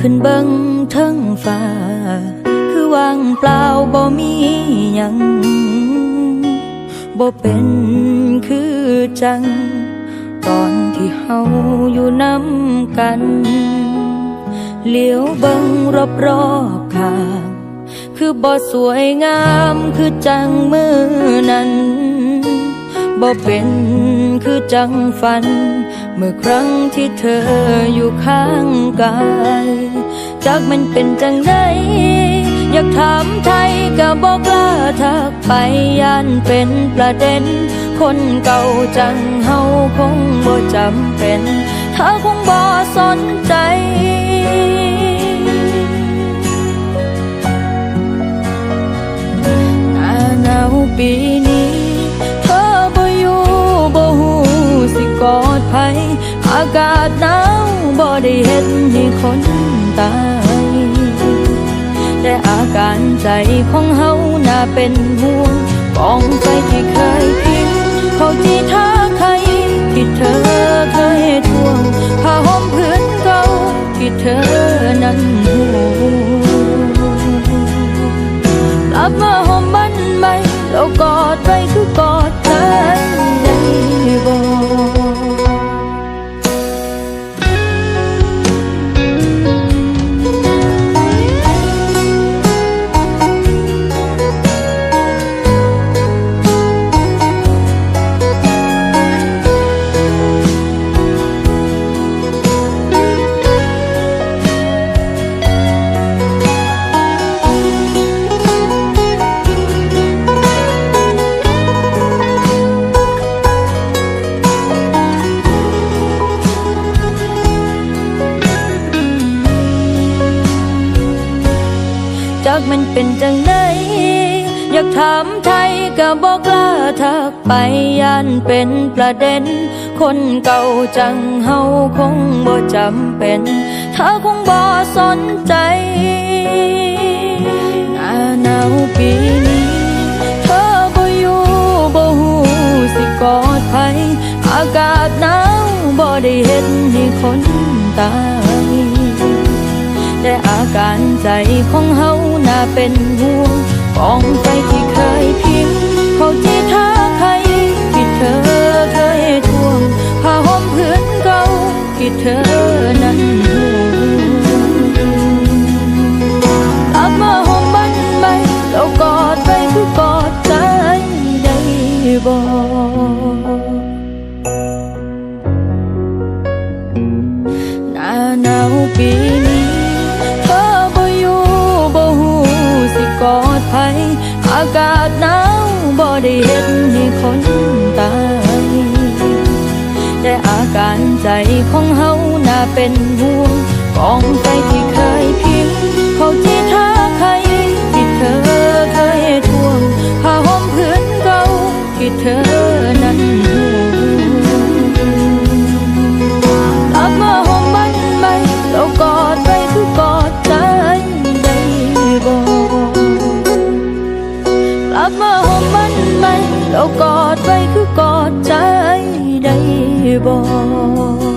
ขึ้นเบิ่งเทิงฟ้า คือว่างเปล่าบ่มีหยังบ่เป็นคือจัง ตอนที่เฮาอยู่น้ำกันเลี้ยวเบิ่งรอบๆข้างคือบ่สวยงามคือจังมือนั้นบ่เป็นคือจังฝัน เมื่อครั้งที่เธออยู่ข้างกาย จากมันเป็นจังไดอยากถามไทยก็บอกล้าทักไปย่านเป็นประเด็น คนเก่าจังเฮาคงบ่จำเป็นเธอคงบ่สนใจ ตาย แต่อาการใจของเฮาน่าเป็นห่วงกองไฟที่เคยพิงเขาที่ท่าใครที่เธอเคยทวงผ้าห่มพื้นเก่าที่เธอนั้นห่วงกลับมาหอมมันไหมแล้วกอดไปคือกอดกันได้บ่ จากมันเป็นจังไดอยากถามไทยก็บอกล้าทักไปย่านเป็นประเด็น คนเก่าจังเฮาคงบ่จำเป็น เธอคงบ่สนใจหน้าหนาวปีนี้ เธอบ่อยู่บ่หูสิกอดไผอากาศหนาวบ่ได้เห็นให้คนตาย แต่อาการใจของเฮาน่าเป็นห่วงกองไฟที่เคยพิมพ์เขาที่ท่าใครที่เธอเคยทวงผ้าห่มพื้นเก่าที่เธอนั้นห่วงกลับมาห่มบันใบแล้วกอดไปคือกอดใจได้บ่หน้าหนาวปีากาศหนาวบ่ได้เห็นให้คนตายแต่อาการใจของเฮาน่าเป็นห่วงกองไฟที่เคยพิมพ์เขาที่ท่า บมาหอมมันไหมเรากอดไว้คือกอดใจได้บอก